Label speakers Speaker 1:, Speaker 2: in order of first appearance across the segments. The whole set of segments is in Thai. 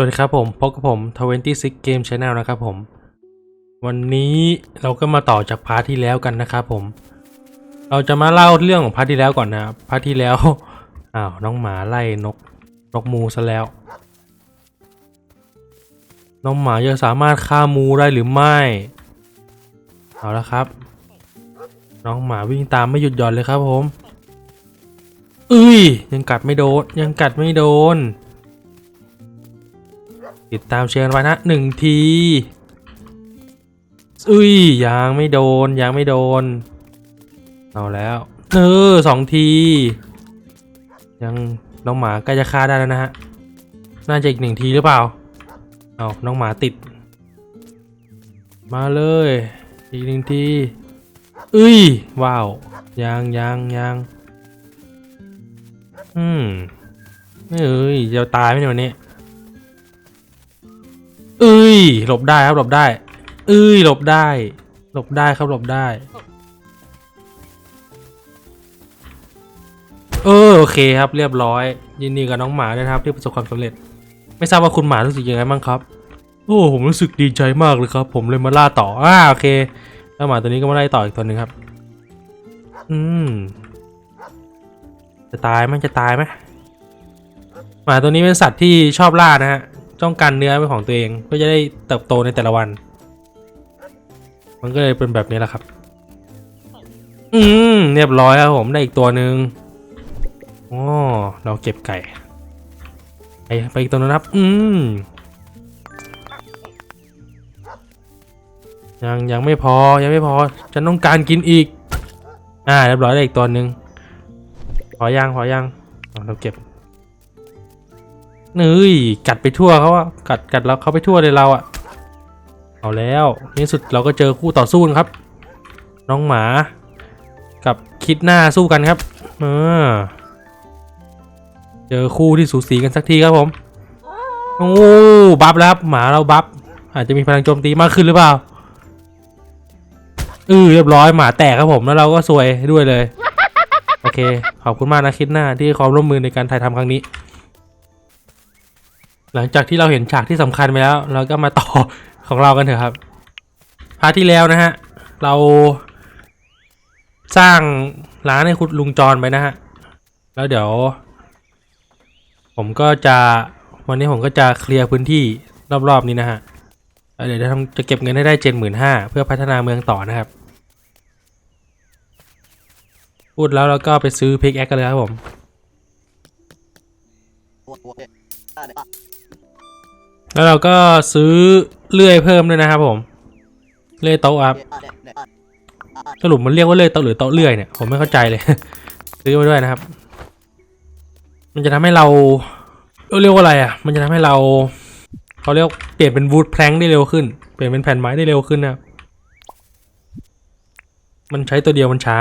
Speaker 1: วัสดีครับผมพบกับผม 26 Game Channel นะครับผม วันนี้เราก็มาต่อจากพาร์ทที่แล้วกันนะครับผม เราจะมาเล่าเรื่องของพาร์ทที่แล้วก่อนนะพาร์ทที่แล้วอ้าวน้องหมาไล่นกนกมูซะแล้ว น้องหมาจะสามารถฆ่ามูได้หรือไม่เอาละครับ น้องหมาวิ่งตามไม่หยุดหย่อนเลยครับผมเอ้ยยังกัดไม่โดนยังกัดไม่โดน ติดตามเชียร์ไว้นะหนึ่งทีอุ้ยยังไม่โดนยังไม่โดน เอาแล้วเออสองที ยังน้องหมาใกล้จะฆ่าได้แล้วนะฮะน่าจะอีกหนึ่งทีหรือเปล่าเอาน้องหมาติด มาเลย อีกหนึ่งทีอุ้ยว้าวยังยังยังอืมเอ้ยจะตายไหมเนี่ยวันนี้ เอ้ย หลบได้ครับหลบได้ เอ้ย หลบได้ หลบได้ครับหลบได้ เออโอเคครับ เรียบร้อย ยินดีกับน้องหมาด้วยนะครับ ที่ประสบความสำเร็จ ไม่ทราบว่าคุณหมารู้สึกยังไงบ้างครับ โอ้ผมรู้สึกดีใจมากเลยครับ ผมเลยมาล่าต่ออ่าโอเค แล้วหมาตัวนี้ก็มาไล่ต่ออีกตัวหนึ่งครับ อืมจะตายไหมจะตายไหมหมาตัวนี้เป็นสัตว์ที่ชอบล่านะฮะ ต้องการเนื้อเป็นของตัวเองเพื่อจะได้เติบโตในแต่ละวัน มันก็เลยเป็นแบบนี้แหละครับ อืมเรียบร้อยครับผมได้อีกตัวหนึ่งอ๋อเราเก็บไก่ ไปไปอีกตัวนึงนะครับ อืมยังยังไม่พอยังไม่พอฉันต้องการกินอีก อ่าเรียบร้อยได้อีกตัวหนึ่งพอยังพอยังเราเก็บ เฮ้ยกัดไปทั่วเขาอะกัดกัดแล้วเขาไปทั่วเลยเราอะเอาแล้วในที่สุดเราก็เจอคู่ต่อสู้นะครับ น้องหมา กับคิดหน้าสู้กันครับเออเจอคู่ที่สูสีกันสักทีครับผมโอ้บัฟแล้วครับหมาเราบัฟอาจจะมีพลังโจมตีมากขึ้นหรือเปล่าเออเรียบร้อยหมาแตกครับผมแล้วเราก็ซวยด้วยเลย โอเค ขอบคุณมากนะคิดหน้าที่ความร่วมมือในการถ่ายทำครั้งนี้ หลังจากที่เราเห็นฉากที่สำคัญไปแล้ว เราก็มาต่อของเรากันเถอะครับพาร์ทที่แล้วนะฮะ เราสร้างร้านให้คุณลุงจรไปนะฮะ แล้วเดี๋ยว ผมก็จะวันนี้ผมก็จะเคลียร์พื้นที่รอบๆนี้นะฮะเดี๋ยวจะทำจะเก็บเงินให้ได้เจ็ดหมื่นห้าเพื่อพัฒนาเมืองต่อนะครับ พูดแล้วเราก็ไปซื้อพิกแอคกันเลยครับผม แล้วเราก็ซื้อเลื่อยเพิ่มด้วยนะครับผม เลื่อยโต๊ะครับสรุปมันเรียกว่าเลื่อยโต๊ะหรือโต๊ะเลื่อยเนี่ยผมไม่เข้าใจเลย ซื้อมาด้วยนะครับ มันจะทำให้เราเอ้ยเรียกว่าอะไรอะ มันจะทำให้เราเขาเรียกเปลี่ยนเป็นวูดแพลงได้เร็วขึ้น เปลี่ยนเป็นแผ่นไม้ได้เร็วขึ้นนะครับมันใช้ตัวเดียวมันช้า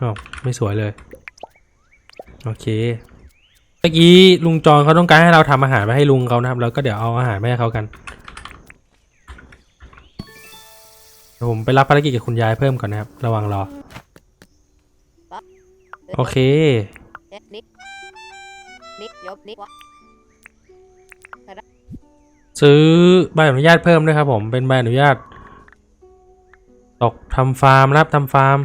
Speaker 1: อ้าวไม่สวยเลย โอเค เมื่อกี้ลุงจอนเขาต้องการให้เราทำอาหารมาให้ลุงเขานะครับแล้วก็เดี๋ยวเอาอาหารมาให้เขากันผมไปรับภารกิจกับคุณยายเพิ่มก่อนนะครับ ระว่างรอ โอเคซื้อใบอนุญาตเพิ่มด้วยครับผมเป็นใบอนุญาต ตกทำฟาร์มรับทำฟาร์ม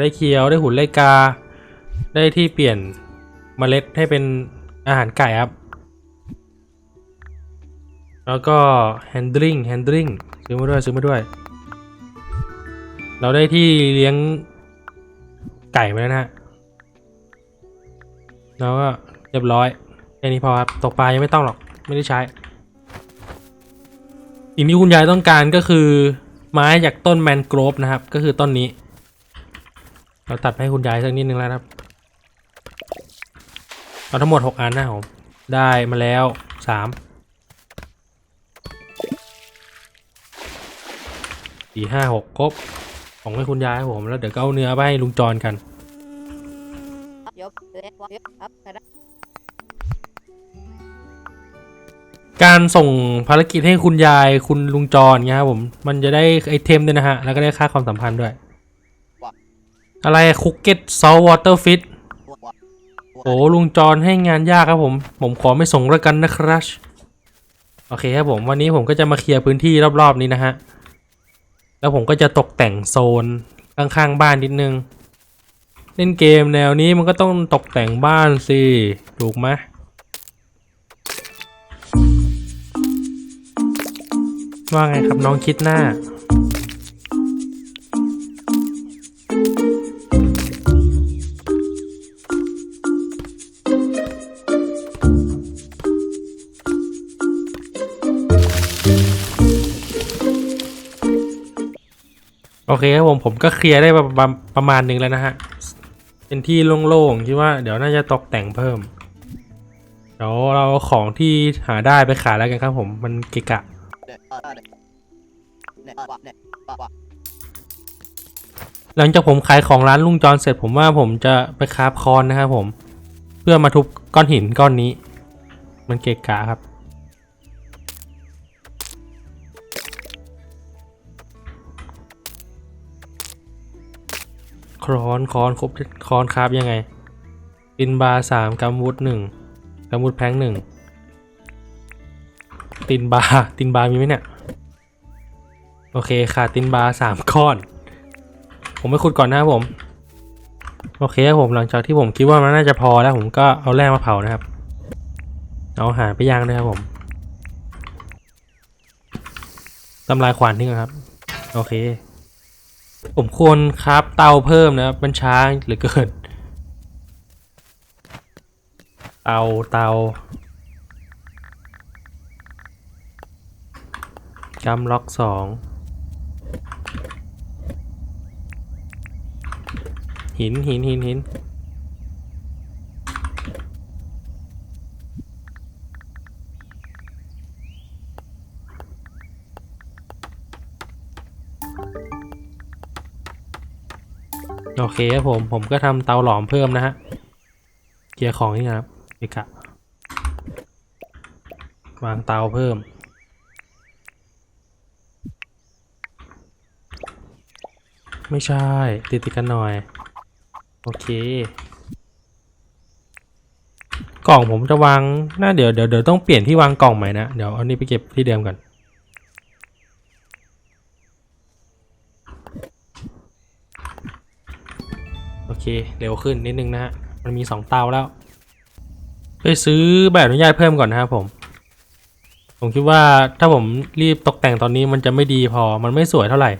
Speaker 1: ได้เคียวได้หุ่นไลกา ได้ที่เปลี่ยนเมล็ดให้เป็นอาหารไก่ครับ แล้วก็ handling handling ซื้อมาด้วยซื้อมาด้วย เราได้ที่เลี้ยงไก่มาแล้วนะฮะแล้วก็เรียบร้อยแค่นี้พอครับตกปลายังไม่ต้องหรอกไม่ได้ใช้สิ่งที่คุณยายต้องการก็คือไม้จากต้นแมนโกรฟนะครับ ก็คือต้นนี้ เราตัดให้คุณยายสักนิดนึงแล้วครับเอาทั้งหมด 6 อันนะผมได้มาแล้ว 3 สี่ห้าหกครบของให้คุณยายผมแล้วเดี๋ยวก็เอาเนื้อไปให้ลุงจรกัน
Speaker 2: ยบเล็กวะยบอัพกา
Speaker 1: การส่งภารกิจให้คุณยายคุณลุงจรเงี้ยครับผม มันจะได้ไอเทมด้วยนะฮะ แล้วก็ได้ค่าความสัมพันธ์ด้วย อะไรคุกเก็ตซอลวอเตอร์ฟิตโอ้ลุงจรให้งานยากครับผม ผมขอไม่ส่งแล้วกันนะครับ โอเคครับผมวันนี้ผมก็จะมาเคลียร์พื้นที่รอบๆนี้นะฮะ แล้วผมก็จะตกแต่งโซนข้างๆบ้านนิดนึง เล่นเกมแนวนี้มันก็ต้องตกแต่งบ้านสิ ถูกไหมว่าไงครับน้องคิดหน้า อเคครับผมผมก็เคลียร์ได้ประประประมาณหนึ่งแล้วนะฮะ เป็นที่โล่งๆคิดว่าเดี๋ยวน่าจะตกแต่งเพิ่ม เดี๋ยวเราของที่หาได้ไปขายแล้วกันครับผมมันเกะกะหลังจากผมขายของร้านลุงจรเสร็จผมว่าผมจะไปคาฟคอนนะครับผม เพื่อมาทุบก้อนหินก้อนนี้ มันเกะกะครับ ครอนครอนครบครอนคราฟยังไงตินบาสามกัมวุฒหนึ่งกัมวุฒแพงหนึ่งตินบาตินบามีไหมเนี่ย โอเคขาดตินบาสามก้อน ผมไปขุดก่อนนะครับผม โอเคครับผมหลังจากที่ผมคิดว่ามันน่าจะพอแล้วผมก็เอาแร่มาเผานะครับ เอาอาหารไปย่างด้วยครับผมทำลายขวานทิ้งครับ โอเค ผมควรครับเตาเพิ่มนะครับมันช้าเหลือเกิน เตาเตากำล็อกสองหินหินหินหิน โอเคครับผมผมก็ทำเตาหลอมเพิ่มนะฮะเกียร์ของนี่นะครับเอกะวางเตาเพิ่ม ไม่ใช่ ติดติดกันหน่อย โอเค กล่องผมจะวางน่าเดี๋ยวเดี๋ยวเดี๋ยวต้องเปลี่ยนที่วางกล่องใหม่นะ เดี๋ยวเอานี่ไปเก็บที่เดิมก่อน เคเร็วขึ้นนิดนึงนะฮะมันมีสองเตาแล้วไปซื้อใบอนุญาตเพิ่มก่อนนะครับผม ผมคิดว่าถ้าผมรีบตกแต่งตอนนี้มันจะไม่ดีพอมันไม่สวยเท่าไหร่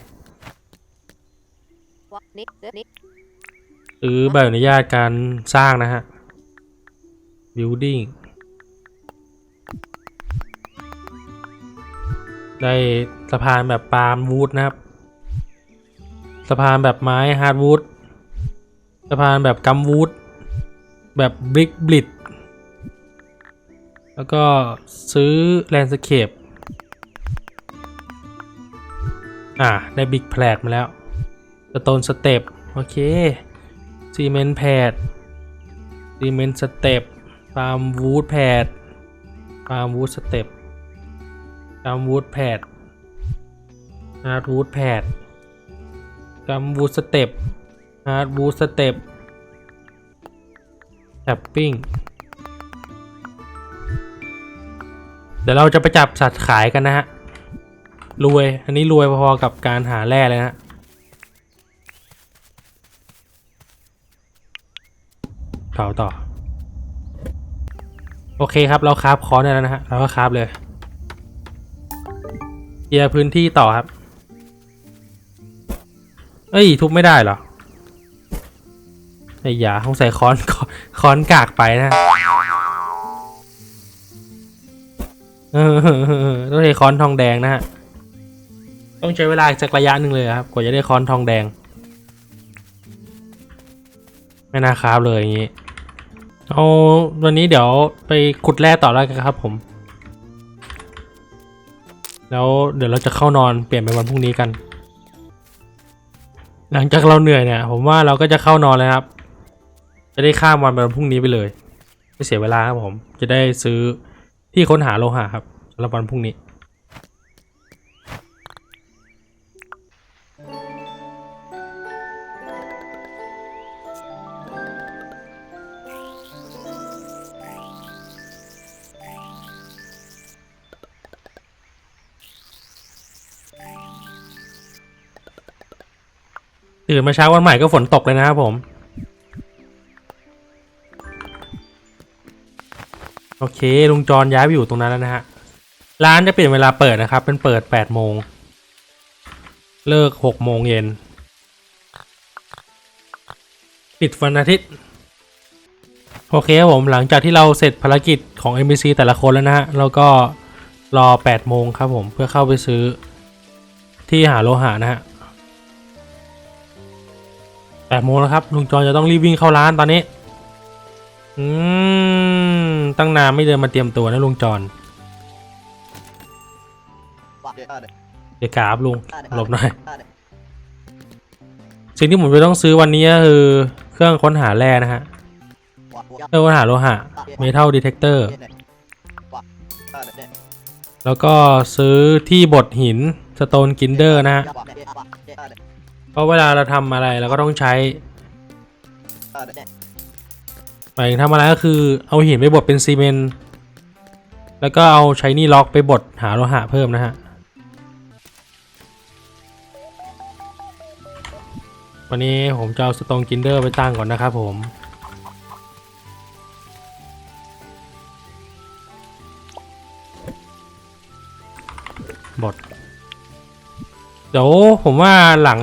Speaker 1: ซื้อใบอนุญาตการสร้างนะฮะ building ได้สะพานแบบปาล์มวูดนะครับ สะพานแบบไม้ฮาร์ดวูดะพานแบบกัมวูดแบบบริกบลิดแล้วก็ซื้อแลนสเคปอ่า ได้บิ๊กแพลกมาแล้วสโตนสเต็ปโอเคซีเมนต์แพดซีเมนต์สเต็ปฟาร์มวูดแพดฟาร์มวูดสเต็ปฟาร์มวูดแพดฮาร์วูดแพดกัมวูดสเต็ป ฮาร์ดวูสเต็ปแท็ปปิ้ง เดี๋ยวเราจะไปจับสัตว์ขายกันนะฮะ รวย อันนี้รวยพอๆกับการหาแร่เลยนะฮะเผาต่อ โอเคครับเราคราฟคอนได้แล้วนะฮะ เราก็คราฟเลยเคลียร์พื้นที่ต่อครับ เอ้ย ทุบไม่ได้เหรอ ไอ้ยาคงใส่ค้อนค้อนกากไปนะเออต้องใช้ค้อนทองแดงนะฮะ ต้องใช้เวลาอีกสักระยะหนึ่งเลยครับ กว่าจะได้ค้อนทองแดง ไม่น่าคราฟเลยอย่างนี้ เอาวันนี้เดี๋ยวไปขุดแร่ต่อแล้วกันครับผม แล้วเดี๋ยวเราจะเข้านอนเปลี่ยนเป็นวันพรุ่งนี้กัน หลังจากเราเหนื่อยเนี่ย ผมว่าเราก็จะเข้านอนแล้วครับ จะได้ข้ามวันไปวันพรุ่งนี้ไปเลย ไม่เสียเวลาครับผม จะได้ซื้อที่ค้นหาโลหะครับสำหรับวันพรุ่งนี้ ตื่นมาเช้าวันใหม่ก็ฝนตกเลยนะครับผม โอเคลุงจรย้ายไปอยู่ตรงนั้นแล้วนะฮะ ร้านจะเปลี่ยนเวลาเปิดนะครับ เป็นเปิดแปดโมง เลิกหกโมงเย็น ปิดวันอาทิตย์ โอเคครับผมหลังจากที่เราเสร็จภารกิจของ NPC แต่ละคนแล้วนะฮะเราก็รอ8โมงครับผมเพื่อเข้าไปซื้อที่หาโลหะนะฮะ8โมงแล้วครับลุงจอนจะต้องรีบวิ่งเข้าร้านตอนนี้ อืม ตั้งนานไม่เดินมาเตรียมตัวนะลุงจอนเดี๋ยวกราบลุงหลบหน่อย สิ่งที่ผมจะต้องซื้อวันนี้ก็คือ เครื่องค้นหาแร่นะฮะเครื่องค้นหาโลหะ Metal Detector แล้วก็ซื้อที่บดหิน Stone Ginder นะฮะเพราะเวลาเราทำอะไรเราก็ต้องใช้ หมายถึงทำอะไรก็คือเอาหินไปบดเป็นซีเมนต์แล้วก็เอาใช้นี่ล็อกไปบดหาโลหะเพิ่มนะฮะวันนี้ผมจะเอาสตองกินเดอร์ไปตั้งก่อนนะครับผมบทเดี๋ยวผมว่าหลัง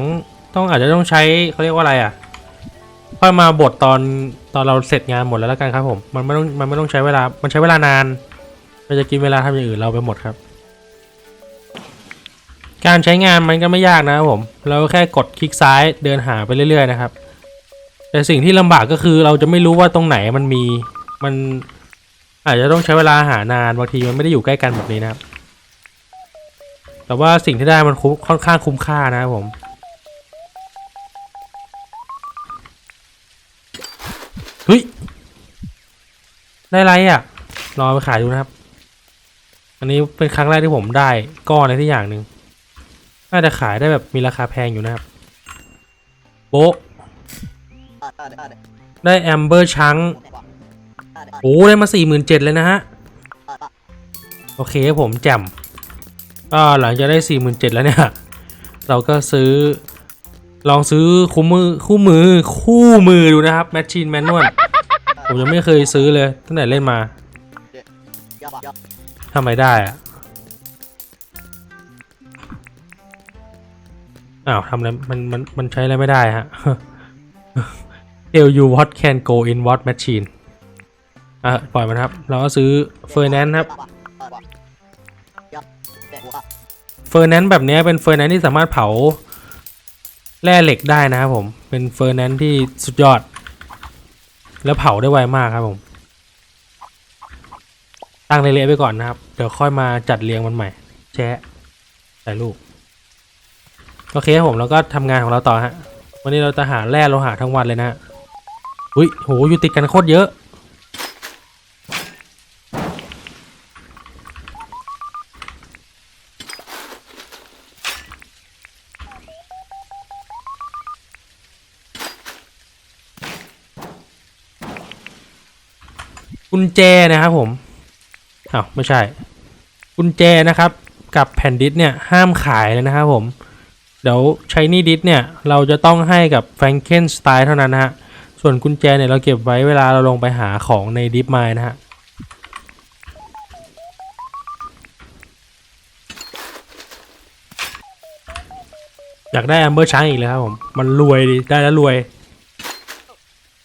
Speaker 1: ต้องอาจจะต้องใช้เขาเรียกว่าอะไรอะค่อยมาบทตอน ตอนเราเสร็จงานหมดแล้วแล้วกันครับผม มันไม่ต้องมันไม่ต้องใช้เวลา มันใช้เวลานาน มันจะกินเวลาทำอย่างอื่นเราไปหมดครับ การใช้งานมันก็ไม่ยากนะครับผม เราแค่กดคลิกซ้ายเดินหาไปเรื่อยๆนะครับ แต่สิ่งที่ลำบากก็คือเราจะไม่รู้ว่าตรงไหนมันมี มันอาจจะต้องใช้เวลาหานานบางทีมันไม่ได้อยู่ใกล้กันแบบนี้นะครับ แต่ว่าสิ่งที่ได้มันคุ้มค่อนข้างคุ้มค่านะครับผม เฮ้ย ได้ไรอะ รอไปขายดูนะครับ อันนี้เป็นครั้งแรกที่ผมได้ก้อนอะไรที่อย่างหนึ่งน่าจะขายได้แบบมีราคาแพงอยู่นะครับ โบ๊ะได้แอมเบอร์ชังโอ้ได้มาสี่หมื่นเจ็ดเลยนะฮะ โอเคผมแจ่มก็หลังจากได้สี่หมื่นเจ็ดแล้วเนี่ย เราก็ซื้อ ลองซื้อคู่มือคู่มือคู่มือดูนะครับแมชชีนแมนนวลผมยังไม่เคยซื้อเลยตั้งแต่เล่นมาทำไมได้อะอ้าวทำอะไรมันมันมันใช้อะไรไม่ได้ฮะ LU what can go in what machine อะปล่อยมันครับ เราก็ซื้อเฟอร์แนนครับเฟอร์แนนซ์แบบนี้เป็นเฟอร์แนนซ์ที่สามารถเผา แร่เหล็กได้นะครับผม เป็นเฟอร์แนนซ์ที่สุดยอด แล้วเผาได้ไวมากครับผม ตั้งเละๆไปก่อนนะครับ เดี๋ยวค่อยมาจัดเรียงมันใหม่ แชะใส่ลูก โอเคครับผมแล้วก็ทำงานของเราต่อฮะ วันนี้เราจะหาแร่โลหะทั้งวันเลยนะฮะอุ้ยโหอยู่ติดกันโคตรเยอะ ญแจนะครับผมอ้าวไม่ใช่ กุญแจนะครับ กับแผ่นดิสเนี่ยห้ามขายเลยนะครับผม เดี๋ยวใช้นี่ดิสเนี่ยเราจะต้องให้กับแฟรงเกนสไตล์เท่านั้นนะฮะ ส่วนกุญแจเนี่ยเราเก็บไว้เวลาเราลงไปหาของในดิฟไมนะฮะอยากได้แอมเบอร์ช้างอีกเลยครับผม มันรวยดีได้แล้วรวย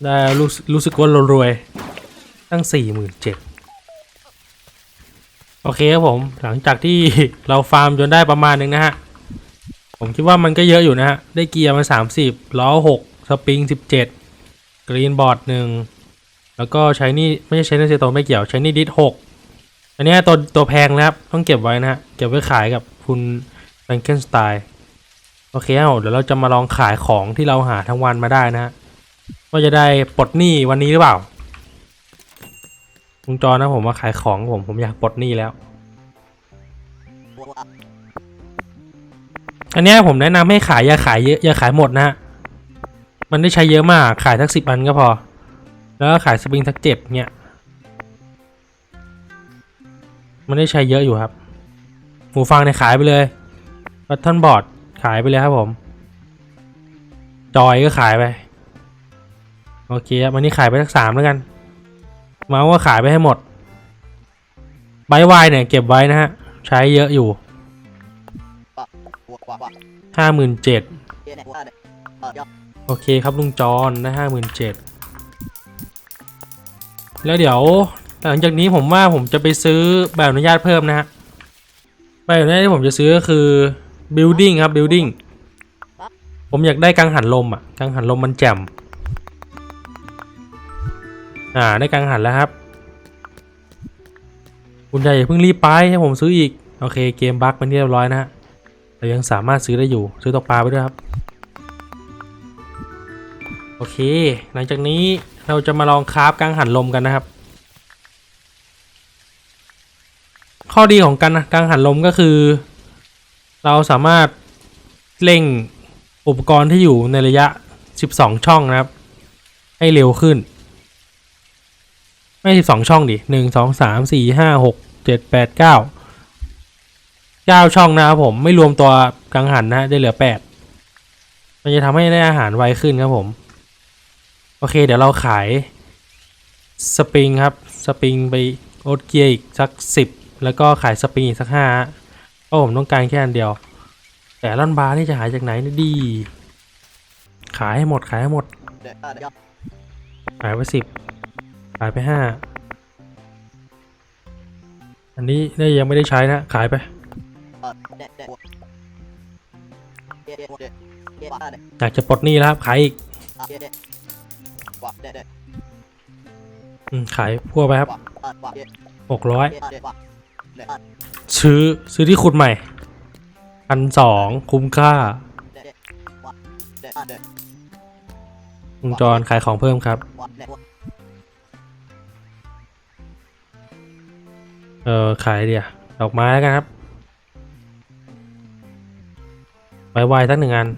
Speaker 1: ได้รู้สึกรู้สึกว่าเรารวย ตั้งสี่หมื่นเจ็ดโอเคครับผมหลังจากที่เราฟาร์มจนได้ประมาณหนึงนะฮะ ผมคิดว่ามันก็เยอะอยู่นะฮะ ได้เกียร์มาสามสิบล้อหกสปริงสิบเจ็ดกรีนบอร์ดหนึ่งแล้วก็ใช้นี่ไม่ใช่ใช้นี่เซโตไม่เกี่ยวใช้นี่ดิสหกอันนี้ตัวตัวแพงนะครับ ต้องเก็บไว้นะฮะ เก็บไว้ขายกับคุณแฟรงเกนสไตล์โอเคครับเดี๋ยวเราจะมาลองขายของที่เราหาทั้งวันมาได้นะฮะว่าจะได้ปลดหนี้วันนี้หรือเปล่า ลุงจอนะผมมาขายของผมผมอยากปลดหนี้แล้ว อันนี้ผมแนะนำให้ขายอย่าขายเยอะอย่าขายหมดนะฮะมันได้ใช้เยอะมากขายสักสิบอันก็พอ แล้วขายสปริงสักเจ็ดเนี่ย มันได้ใช้เยอะอยู่ครับหูฟังเนี่ยขายไปเลยบัตทอนบอร์ดขายไปเลยครับผม จอยก็ขายไป โอเคครับวันนี้ขายไปสักสามแล้วกัน เมาส์ก็ขายไปให้หมดใบวายเนี่ยเก็บไว้นะฮะ ใช้เยอะอยู่ห้าหมื่นเจ็ดโอเคครับลุงจอนได้ห้าหมื่นเจ็ดแล้วเดี๋ยวหลังจากนี้ผมว่าผมจะไปซื้อแบบอนุญาตเพิ่มนะฮะแบบอนุญาตที่ผมจะซื้อก็คือ building ครับ building ผมอยากได้กังหันลมอะกังหันลมมันแจ่ม อ่าได้กังหันแล้วครับ คุณยายอย่าเพิ่งรีบไปให้ผมซื้ออีก โอเคเกมบั๊กเป็นที่เรียบร้อยนะฮะแต่ยังสามารถซื้อได้อยู่ซื้อตกปลาไปด้วยครับ โอเค หลังจากนี้เราจะมาลองคราฟกังหันลมกันนะครับ ข้อดีของการกังหันลมก็คือ เราสามารถเร่งอุปกรณ์ที่อยู่ในระยะ 12 ช่องนะครับ ให้เร็วขึ้น ไม่12ช่องดิ1 2 3 4 5 6 7 8 9 9ช่องนะครับผมไม่รวมตัวกังหันนะได้เหลือ8มันจะทำให้ได้อาหารไวขึ้นครับผม โอเค เดี๋ยวเราขายสปริงครับสปริงไปโอตเกียร์อีกสัก10แล้วก็ขายสปริงอีกสัก5เพราะผมต้องการแค่อันเดียว แต่ลอนบาร์นี่จะหายจากไหนเนยดี ขายให้หมดขายให้หมดขายไปสิบ ขายไปห้าอันนี้ได้ยังไม่ได้ใช้นะ ขายไป อยากจะปลดหนี้แล้วครับ ขายอีกอืมขายพั่วไปครับหกร้อยซื้อซื้อที่ขุดใหม่พันสองคุ้มค่าวงจรขายของเพิ่มครับ เออขายเดียวดอกไม้แล้วกันครับไว้ไวสักหนึ่งอัน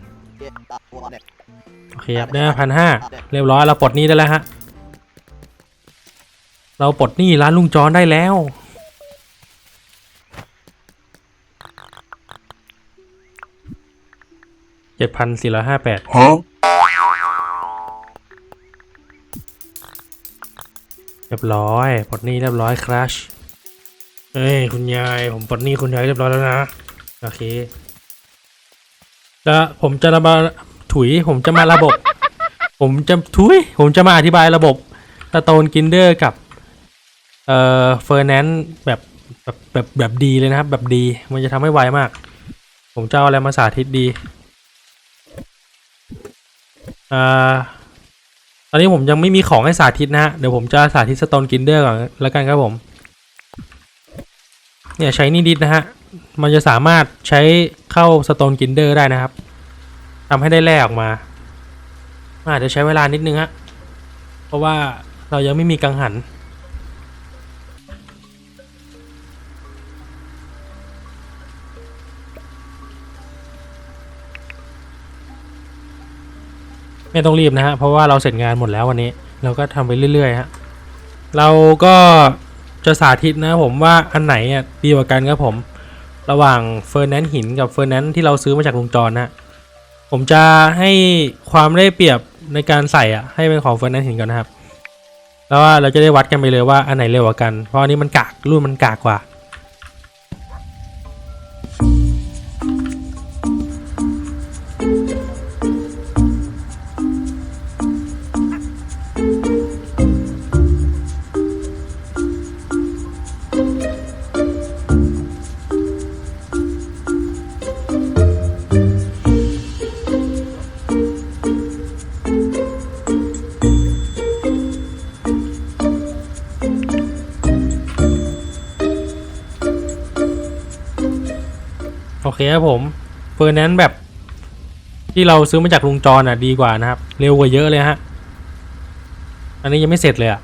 Speaker 1: โอเคครับได้พันห้าเรียบร้อยเราปลดหนี้ได้แล้วฮะเราปลดหนี้ร้านลุงจอนได้แล้ว เจ็ดพันสี่ร้อยห้าแปด
Speaker 3: Huh?
Speaker 1: เรียบร้อยปลดหนี้เรียบร้อยครัช เฮ้ยคุณยายผมปลดหนี้คุณยายเรียบร้อยแล้วนะ โอเคแล้วผมจะมาถุยผมจะมาระบบ ผมจะถุย ผมจะมาอธิบายระบบสโตนกินเดอร์กับ เอ่อเฟอร์แนนแบบแบบแบบแบบดีเลยนะครับ แบบดีมันจะทำให้ไวมาก ผมจะเอาอะไรมาสาธิตดีอ่าตอนนี้ผมยังไม่มีของให้สาธิตนะฮะเดี๋ยวผมจะสาธิตสโตนกินเดอร์ก่อนแล้วกันครับผม เนี่ยใช้นี่ดิดนะฮะ มันจะสามารถใช้เข้าสโตนกินเดอร์ได้นะครับทำให้ได้แร่ออกมาอาจจะใช้เวลานิดนึงฮะ เพราะว่าเรายังไม่มีกังหัน ไม่ต้องรีบนะฮะ เพราะว่าเราเสร็จงานหมดแล้ววันนี้ เราก็ทำไปเรื่อยๆฮะ เราก็ จะสาธิตนะผมว่าอันไหนอะดีกว่ากันครับผม ระหว่างเฟอร์แนนซ์หินกับเฟอร์แนนซ์ที่เราซื้อมาจากลุงจรนะฮะผมจะให้ความได้เปรียบในการใส่อะให้เป็นของเฟอร์แนนซ์หินก่อนนะครับ แล้วว่าเราจะได้วัดกันไปเลยว่าอันไหนเร็วกว่ากัน เพราะอันนี้มันกากรุ่นมันกากกว่า เคครับผมเฟอร์แนนแบบ ที่เราซื้อมาจากลุงจรอะดีกว่านะครับ เร็วกว่าเยอะเลยฮะ อันนี้ยังไม่เสร็จเลยอะ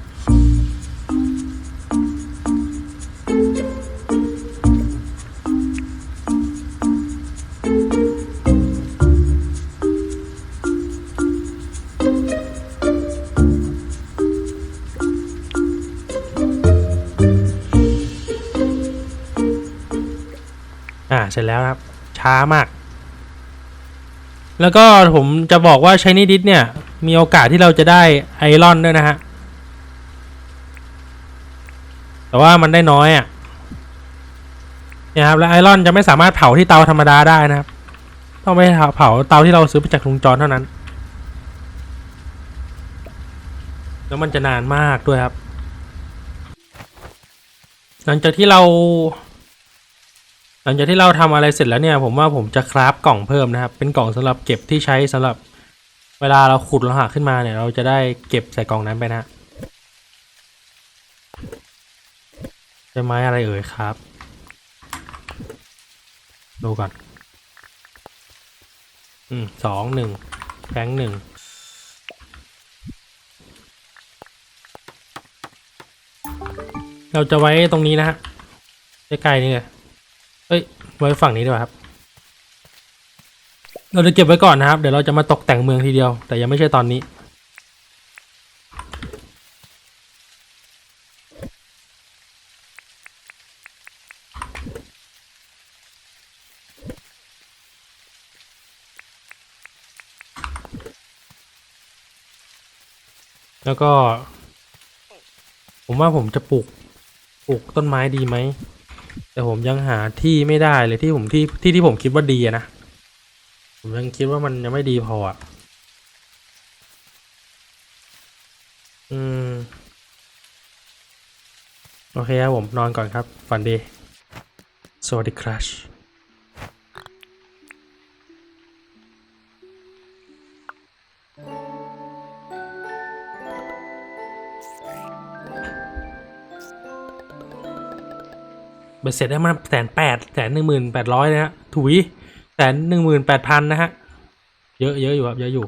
Speaker 1: เสร็จแล้วครับ ช้ามาก แล้วก็ผมจะบอกว่าใช้นิดิสเนี่ย มีโอกาสที่เราจะได้ไอรอนด้วยนะฮะ แต่ว่ามันได้น้อยอะ่ะเนี่ยครับและไอรอนจะไม่สามารถเผาที่เตาธรรมดาได้นะครับ ต้องไปเผาเตาที่เราซื้อไปจากลุงจรเท่านั้น แล้วมันจะนานมากด้วยครับ หลังจากที่เรา หลังจากที่เราทำอะไรเสร็จแล้วเนี่ยผมว่าผมจะคราฟกล่องเพิ่มนะครับ เป็นกล่องสำหรับเก็บที่ใช้สำหรับเวลาเราขุดเราหาขึ้นมาเนี่ย เราจะได้เก็บใส่กล่องนั้นไปนะฮะใช้ไม้อะไรเอ่ยครับ ดูก่อน อืมสองหนึ่งแบงค์หนึ่งเราจะไว้ตรงนี้นะฮะใกล้ๆนี่เลย เอ้ย ไว้ฝั่งนี้ดีกว่าครับ เราจะเก็บไว้ก่อนนะครับ เดี๋ยวเราจะมาตกแต่งเมืองทีเดียว แต่ยังไม่ใช่ตอนนี้ แล้วก็ ผมว่าผมจะปลูก ปลูกต้นไม้ดีไหม แต่ผมยังหาที่ไม่ได้เลยที่ผมที่ที่ที่ผมคิดว่าดีนะ ผมยังคิดว่ามันยังไม่ดีพออะ อืม โอเคครับผมนอนก่อนครับ ฝันดี สวัสดีครับ เบ็ดเสร็จได้มาแสนแปดแสนหนึ่งหมื่นแปดร้อยนะฮะถุยแสนหนึ่งหมื่นแปดพันนะฮะ เยอะเยอะอยู่ครับ เยอะอยู่